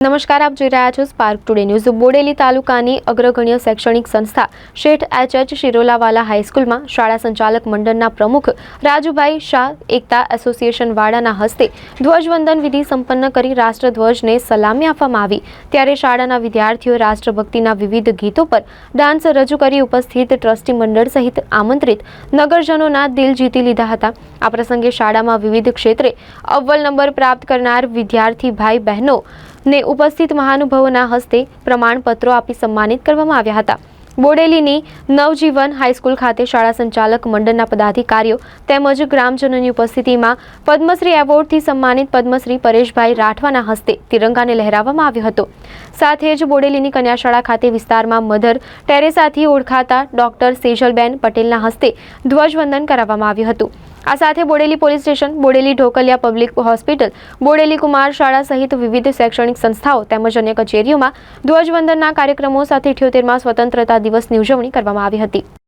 નમસ્કાર, આપ જોઈ રહ્યા છો સ્પાર્ક ટુડે ન્યૂઝ બોડેલી તાલુકાની અગ્રગણ્ય શૈક્ષણિક સંસ્થા શેઠ એચ એચ શિરોલાવાલા હાઈસ્કૂલમાં શાળા સંચાલક મંડળના પ્રમુખ રાજુભાઈ શાહ એકતા એસોસિએશન વાડાના હસ્તે ધ્વજવંદન વિધિ સંપન્ન કરી રાષ્ટ્રધ્વજને સલામી આપવામાં આવી. ત્યારે શાળાના વિદ્યાર્થીઓ રાષ્ટ્રભક્તિના વિવિધ ગીતો પર ડાન્સ રજૂ કરી ઉપસ્થિત ટ્રસ્ટી મંડળ સહિત આમંત્રિત નગરજનોના દિલ જીતી લીધા હતા. આ પ્રસંગે શાળામાં વિવિધ ક્ષેત્રે અવ્વલ નંબર પ્રાપ્ત કરનાર વિદ્યાર્થી ભાઈ બહેનો ને ઉપસ્થિત મહાનુભાવોના હસ્તે પ્રમાણપત્રો આપી સન્માનિત કરવામાં આવ્યા હતા. બોડેલીની નવજીવન હાઈસ્કૂલ ખાતે શાળા સંચાલક મંડળના પદાધિકારીઓ તેમજ ગ્રામજનોની ઉપસ્થિતિમાં પદ્મશ્રી એવોર્ડથી સન્માનિત પદ્મશ્રી પરેશભાઈ રાઠવાના હસ્તે તિરંગાને લહેરાવવામાં આવ્યો હતો. સાથે જ બોડેલીની કન્યાશાળા ખાતે વિસ્તારમાં મધર ટેરેસાથી ઓળખાતા ડોક્ટર સેજલબેન પટેલના હસ્તે ધ્વજવંદન કરાવવામાં આવ્યું હતું. આ સાથે Bodeli police station, Bodeli Dhokaliya public hospital, Bodeli Kumar શાળા સહિત વિવિધ શૈક્ષણિક સંસ્થાઓ તેમજ અન્ય કચેરીઓમાં ધ્વજવંદનના કાર્યક્રમો સાથે ઇઠ્યોતેરમાં સ્વતંત્રતા દિવસની ઉજવણી કરવામાં આવી હતી.